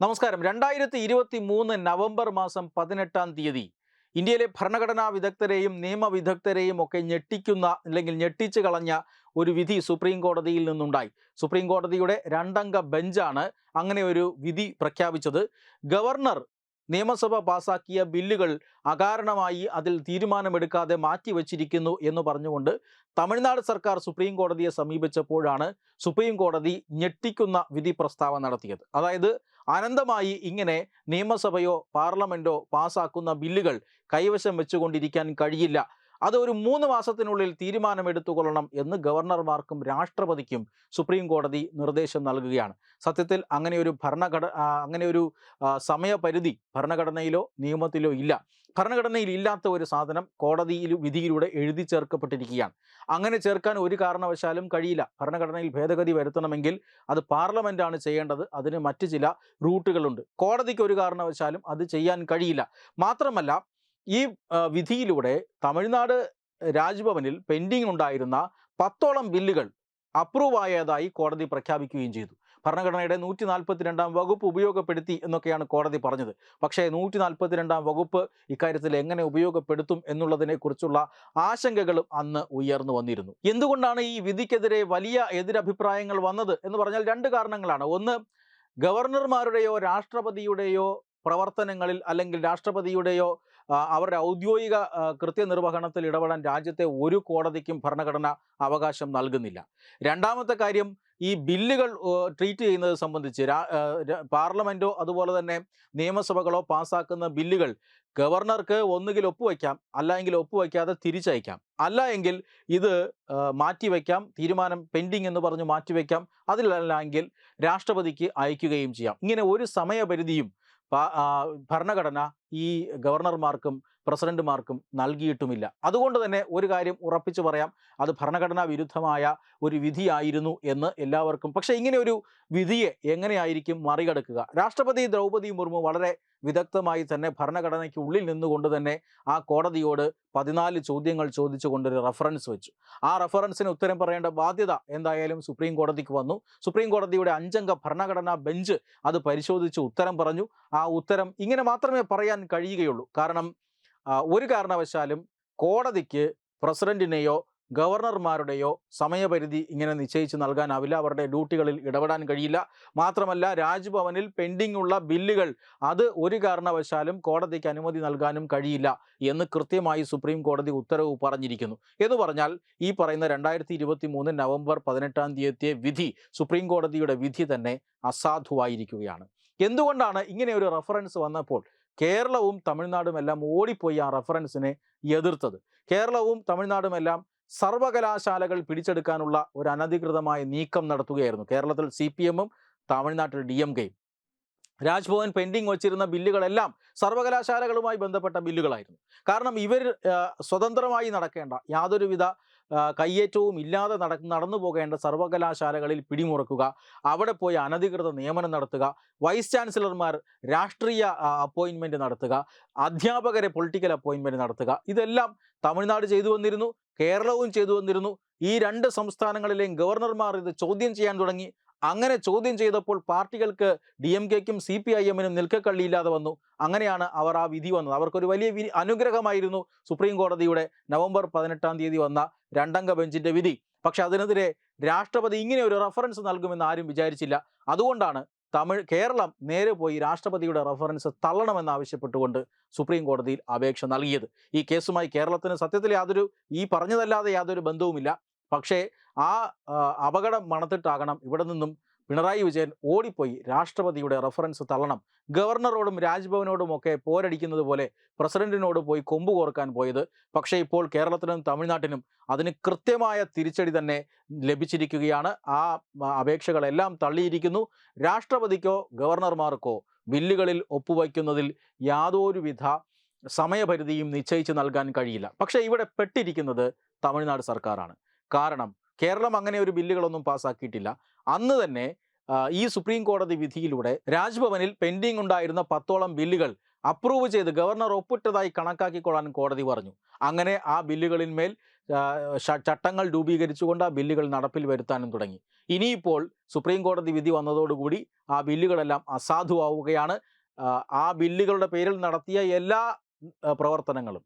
നമസ്കാരം. രണ്ടായിരത്തി ഇരുപത്തി മൂന്ന് നവംബർ മാസം പതിനെട്ടാം തീയതി ഇന്ത്യയിലെ ഭരണഘടനാ വിദഗ്ധരെയും നിയമവിദഗ്ധരെയും ഒക്കെ ഞെട്ടിക്കുന്ന അല്ലെങ്കിൽ ഞെട്ടിച്ചു കളഞ്ഞ ഒരു വിധി സുപ്രീം കോടതിയിൽ നിന്നുണ്ടായി. സുപ്രീം കോടതിയുടെ രണ്ടംഗ ബെഞ്ചാണ് അങ്ങനെ ഒരു വിധി പ്രഖ്യാപിച്ചത്. ഗവർണർ നിയമസഭ പാസാക്കിയ ബില്ലുകൾ അകാരണമായി അതിൽ തീരുമാനമെടുക്കാതെ മാറ്റിവെച്ചിരിക്കുന്നു എന്ന് പറഞ്ഞുകൊണ്ട് തമിഴ്നാട് സർക്കാർ സുപ്രീം കോടതിയെ സമീപിച്ചപ്പോഴാണ് സുപ്രീം കോടതി ഞെട്ടിക്കുന്ന വിധി പ്രസ്താവന നടത്തിയത്. അതായത് അനന്തമായി ഇങ്ങനെ നിയമസഭയോ പാർലമെന്റോ പാസാക്കുന്ന ബില്ലുകൾ കൈവശം വെച്ചുകൊണ്ടിരിക്കാൻ കഴിയില്ല. അത് ഒരു മൂന്ന് മാസത്തിനുള്ളിൽ തീരുമാനമെടുത്തുകൊള്ളണം എന്ന് ഗവർണർമാർക്കും രാഷ്ട്രപതിക്കും സുപ്രീം കോടതി നിർദ്ദേശം നൽകുകയാണ്. സത്യത്തിൽ അങ്ങനെ ഒരു ഭരണഘട അങ്ങനെയൊരു സമയപരിധി ഭരണഘടനയിലോ നിയമത്തിലോ ഇല്ല. ഭരണഘടനയിൽ ഇല്ലാത്ത ഒരു സാധനം കോടതിയിൽ വിധിയിലൂടെ എഴുതി ചേർക്കപ്പെട്ടിരിക്കുകയാണ്. അങ്ങനെ ചേർക്കാൻ ഒരു കാരണവശാലും കഴിയില്ല. ഭരണഘടനയിൽ ഭേദഗതി വരുത്തണമെങ്കിൽ അത് പാർലമെന്റാണ് ചെയ്യേണ്ടത്. അതിന് മറ്റ് ചില റൂട്ടുകളുണ്ട്. കോടതിക്ക് ഒരു കാരണവശാലും അത് ചെയ്യാൻ കഴിയില്ല. മാത്രമല്ല ഈ വിധിയിലൂടെ തമിഴ്നാട് രാജ്ഭവനിൽ പെൻഡിംഗ് ഉണ്ടായിരുന്ന പത്തോളം ബില്ലുകൾ അപ്രൂവ് ആയതായി കോടതി പ്രഖ്യാപിക്കുകയും ചെയ്തു. ഭരണഘടനയുടെ നൂറ്റി നാൽപ്പത്തിരണ്ടാം വകുപ്പ് ഉപയോഗപ്പെടുത്തി എന്നൊക്കെയാണ് കോടതി പറഞ്ഞത്. പക്ഷേ നൂറ്റി നാൽപ്പത്തിരണ്ടാം വകുപ്പ് ഇക്കാര്യത്തിൽ എങ്ങനെ ഉപയോഗപ്പെടുത്തും എന്നുള്ളതിനെക്കുറിച്ചുള്ള ആശങ്കകളും അന്ന് ഉയർന്നു വന്നിരുന്നു. എന്തുകൊണ്ടാണ് ഈ വിധിക്കെതിരെ വലിയ എതിരഭിപ്രായങ്ങൾ വന്നത് എന്ന് പറഞ്ഞാൽ രണ്ട് കാരണങ്ങളാണ്. ഒന്ന് ഗവർണർമാരുടെയോ രാഷ്ട്രപതിയുടെയോ പ്രവർത്തനങ്ങളിൽ അല്ലെങ്കിൽ രാഷ്ട്രപതിയുടെയോ അവരുടെ ഔദ്യോഗിക കൃത്യനിർവഹണത്തിൽ ഇടപെടാൻ രാജ്യത്തെ ഒരു കോടതിക്കും ഭരണഘടന അവകാശം നൽകുന്നില്ല. രണ്ടാമത്തെ കാര്യം ഈ ബില്ലുകൾ ട്രീറ്റ് ചെയ്യുന്നത് സംബന്ധിച്ച് പാർലമെന്റോ അതുപോലെ തന്നെ നിയമസഭകളോ പാസ്സാക്കുന്ന ബില്ലുകൾ ഗവർണർക്ക് ഒന്നുകിൽ ഒപ്പുവയ്ക്കാം അല്ല എങ്കിൽ ഒപ്പുവയ്ക്കാതെ തിരിച്ചയക്കാം. അല്ല എങ്കിൽ ഇത് മാറ്റിവെക്കാം തീരുമാനം പെൻഡിങ് എന്ന് പറഞ്ഞ് മാറ്റിവെക്കാം അതിലല്ല എങ്കിൽ രാഷ്ട്രപതിക്ക് അയക്കുകയും ചെയ്യാം. ഇങ്ങനെ ഒരു സമയപരിധിയും ഭരണഘടന ഈ ഗവർണർമാർക്കും പ്രസിഡന്റുമാർക്കും നൽകിയിട്ടുമില്ല. അതുകൊണ്ട് തന്നെ ഒരു കാര്യം ഉറപ്പിച്ചു പറയാം. അത് ഭരണഘടനാ വിരുദ്ധമായ ഒരു വിധിയായിരുന്നു എന്ന് എല്ലാവർക്കും. പക്ഷെ ഇങ്ങനെ ഒരു വിധിയെ എങ്ങനെയായിരിക്കും മറികടക്കുക? രാഷ്ട്രപതി ദ്രൗപദി മുർമു വളരെ വിദഗ്ധമായി തന്നെ ഭരണഘടനയ്ക്ക് ഉള്ളിൽ നിന്നുകൊണ്ട് തന്നെ ആ കോടതിയോട് പതിനാല് ചോദ്യങ്ങൾ ചോദിച്ചുകൊണ്ടൊരു റഫറൻസ് വെച്ചു. ആ റഫറൻസിന് ഉത്തരം പറയേണ്ട ബാധ്യത എന്തായാലും സുപ്രീം കോടതിക്ക് വന്നു. സുപ്രീം കോടതിയുടെ അഞ്ചംഗ ഭരണഘടനാ ബെഞ്ച് അത് പരിശോധിച്ച് ഉത്തരം പറഞ്ഞു. ആ ഉത്തരം ഇങ്ങനെ മാത്രമേ പറയാൻ കഴിയുകയുള്ളൂ. കാരണം ഒരു കാരണവശാലും കോടതിക്ക് പ്രസിഡന്റിനെയോ ഗവർണർമാരുടെയോ സമയപരിധി ഇങ്ങനെ നിശ്ചയിച്ച് നൽകാനാവില്ല. അവരുടെ ഡ്യൂട്ടികളിൽ ഇടപെടാൻ കഴിയില്ല. മാത്രമല്ല രാജ്ഭവനിൽ പെൻഡിംഗ് ഉള്ള ബില്ലുകൾ അത് ഒരു കാരണവശാലും കോടതിക്ക് അനുമതി നൽകാനും കഴിയില്ല എന്ന് കൃത്യമായി സുപ്രീം കോടതി ഉത്തരവ് പറഞ്ഞിരിക്കുന്നു. എന്ന് പറഞ്ഞാൽ ഈ പറയുന്ന രണ്ടായിരത്തി ഇരുപത്തി മൂന്ന് നവംബർ പതിനെട്ടാം തീയതിയെ വിധി സുപ്രീം കോടതിയുടെ വിധി തന്നെ അസാധുവായിരിക്കുകയാണ്. എന്തുകൊണ്ടാണ് ഇങ്ങനെ ഒരു റെഫറൻസ് വന്നപ്പോൾ കേരളവും തമിഴ്നാടും എല്ലാം ഓടിപ്പോയി ആ റഫറൻസിനെ എതിർത്തത്. കേരളവും തമിഴ്നാടും എല്ലാം സർവകലാശാലകൾ പിടിച്ചെടുക്കാനുള്ള ഒരു അനധികൃതമായ നീക്കം നടത്തുകയായിരുന്നു. കേരളത്തിൽ സി പി എമ്മും തമിഴ്നാട്ടിൽ ഡി എം കെയും രാജ്ഭവൻ പെൻഡിങ് വച്ചിരുന്ന ബില്ലുകളെല്ലാം സർവകലാശാലകളുമായി ബന്ധപ്പെട്ട ബില്ലുകളായിരുന്നു. കാരണം ഇവർ സ്വതന്ത്രമായി നടക്കേണ്ട യാതൊരുവിധ കയ്യേറ്റവും ഇല്ലാതെ നട നടന്നു പോകേണ്ട സർവകലാശാലകളിൽ പിടിമുറക്കുക. അവിടെ പോയി അനധികൃത നിയമനം നടത്തുക. വൈസ് ചാൻസലർമാർ രാഷ്ട്രീയ അപ്പോയിൻമെന്റ് നടത്തുക. അധ്യാപകരെ പൊളിറ്റിക്കൽ അപ്പോയിൻമെന്റ് നടത്തുക. ഇതെല്ലാം തമിഴ്നാട് ചെയ്തു വന്നിരുന്നു കേരളവും ചെയ്തു വന്നിരുന്നു. ഈ രണ്ട് സംസ്ഥാനങ്ങളിലെയും ഗവർണർമാർ ഇത് ചോദ്യം ചെയ്യാൻ തുടങ്ങി. അങ്ങനെ ചോദ്യം ചെയ്തപ്പോൾ പാർട്ടികൾക്ക് ഡി എം കെക്കും സി പി ഐ എമ്മിനും നിൽക്കക്കള്ളിയില്ലാതെ വന്നു. അങ്ങനെയാണ് അവർ ആ വിധി വന്നത്. അവർക്കൊരു വലിയ അനുഗ്രഹമായിരുന്നു സുപ്രീം കോടതിയുടെ നവംബർ പതിനെട്ടാം തീയതി വന്ന രണ്ടംഗ ബെഞ്ചിന്റെ വിധി. പക്ഷെ അതിനെതിരെ രാഷ്ട്രപതി ഇങ്ങനെ ഒരു റഫറൻസ് നൽകുമെന്ന് ആരും വിചാരിച്ചില്ല. അതുകൊണ്ടാണ് തമിഴ് കേരളം നേരെ പോയി രാഷ്ട്രപതിയുടെ റഫറൻസ് തള്ളണമെന്നാവശ്യപ്പെട്ടുകൊണ്ട് സുപ്രീം കോടതിയിൽ അപേക്ഷ നൽകിയത്. ഈ കേസുമായി കേരളത്തിന് സത്യത്തിൽ യാതൊരു ഈ പറഞ്ഞതല്ലാതെ യാതൊരു ബന്ധവുമില്ല. പക്ഷേ ആ അപകടം മണത്തിട്ടാകണം. ഇവിടെ നിന്നും പിണറായി വിജയൻ ഓടിപ്പോയി രാഷ്ട്രപതിയുടെ റഫറൻസ് തള്ളണം. ഗവർണറോടും രാജ്ഭവനോടും ഒക്കെ പോരടിക്കുന്നത് പോലെ പ്രസിഡന്റിനോട് പോയി കൊമ്പ് കോർക്കാൻ പോയത്. പക്ഷേ ഇപ്പോൾ കേരളത്തിനും തമിഴ്നാട്ടിനും അതിന് കൃത്യമായ തിരിച്ചടി തന്നെ ലഭിച്ചിരിക്കുകയാണ്. ആ ആ, അപേക്ഷകളെല്ലാം തള്ളിയിരിക്കുന്നു. രാഷ്ട്രപതിക്കോ ഗവർണർമാർക്കോ ബില്ലുകളിൽ ഒപ്പുവയ്ക്കുന്നതിൽ യാതൊരുവിധ സമയപരിധിയും നിശ്ചയിച്ച് നൽകാൻ കഴിയില്ല. പക്ഷേ ഇവിടെ പെട്ടിരിക്കുന്നത് തമിഴ്നാട് സർക്കാരാണ്. കാരണം കേരളം അങ്ങനെ ഒരു ബില്ലുകളൊന്നും പാസ്സാക്കിയിട്ടില്ല അന്ന് തന്നെ ഈ സുപ്രീം കോടതി വിധിയിലൂടെ രാജ്ഭവനിൽ പെൻഡിംഗ് ഉണ്ടായിരുന്ന പത്തോളം ബില്ലുകൾ അപ്രൂവ് ചെയ്ത് ഗവർണർ ഒപ്പിട്ടതായി കണക്കാക്കിക്കൊള്ളാൻ കോടതി പറഞ്ഞു. അങ്ങനെ ആ ബില്ലുകളിന്മേൽ ചട്ടങ്ങൾ രൂപീകരിച്ചുകൊണ്ട് ആ ബില്ലുകൾ നടപ്പിൽ വരുത്താനും തുടങ്ങി. ഇനിയിപ്പോൾ സുപ്രീം കോടതി വിധി വന്നതോടുകൂടി ആ ബില്ലുകളെല്ലാം അസാധുവാവുകയാണ്. ആ, ബില്ലുകളുടെ പേരിൽ നടത്തിയ എല്ലാ പ്രവർത്തനങ്ങളും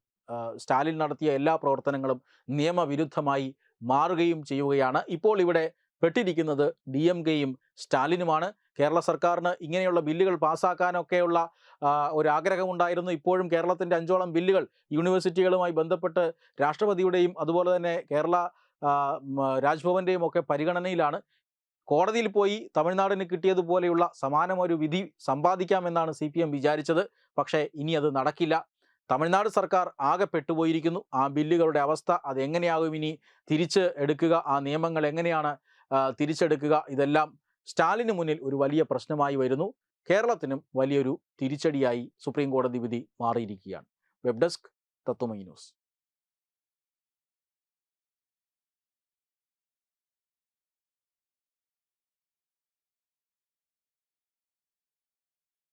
സ്റ്റാലിൻ നടത്തിയ എല്ലാ പ്രവർത്തനങ്ങളും നിയമവിരുദ്ധമായി മാറുകയും ചെയ്യുകയാണ്. ഇപ്പോൾ ഇവിടെ പെട്ടിരിക്കുന്നത് ഡി എം കെയും സ്റ്റാലിനുമാണ്. കേരള സർക്കാരിന് ഇങ്ങനെയുള്ള ബില്ലുകൾ പാസ്സാക്കാനൊക്കെയുള്ള ഒരാഗ്രഹമുണ്ടായിരുന്നു. ഇപ്പോഴും കേരളത്തിന്റെ അഞ്ചോളം ബില്ലുകൾ യൂണിവേഴ്സിറ്റികളുമായി ബന്ധപ്പെട്ട് രാഷ്ട്രപതിയുടെയും അതുപോലെ തന്നെ കേരള രാജ്ഭവന്റെയും ഒക്കെ പരിഗണനയിലാണ്. കോടതിയിൽ പോയി തമിഴ്നാടിന് കിട്ടിയതുപോലെയുള്ള സമാനമൊരു വിധി സമ്പാദിക്കാമെന്നാണ് സി പി എം വിചാരിച്ചത്. പക്ഷേ ഇനി അത് നടക്കില്ല. തമിഴ്നാട് സർക്കാർ ആകെ പെട്ടുപോയിരിക്കുന്നു. ആ ബില്ലുകളുടെ അവസ്ഥ അതെങ്ങനെയാകും ഇനി തിരിച്ച് എടുക്കുക? ആ നിയമങ്ങൾ എങ്ങനെയാണ് തിരിച്ചെടുക്കുക. ഇതെല്ലാം സ്റ്റാലിന് മുന്നിൽ ഒരു വലിയ പ്രശ്നമായി വരുന്നു. കേരളത്തിനും വലിയൊരു തിരിച്ചടിയായി സുപ്രീം കോടതി വിധി മാറിയിരിക്കുകയാണ്. Web desk Tatwamayi news.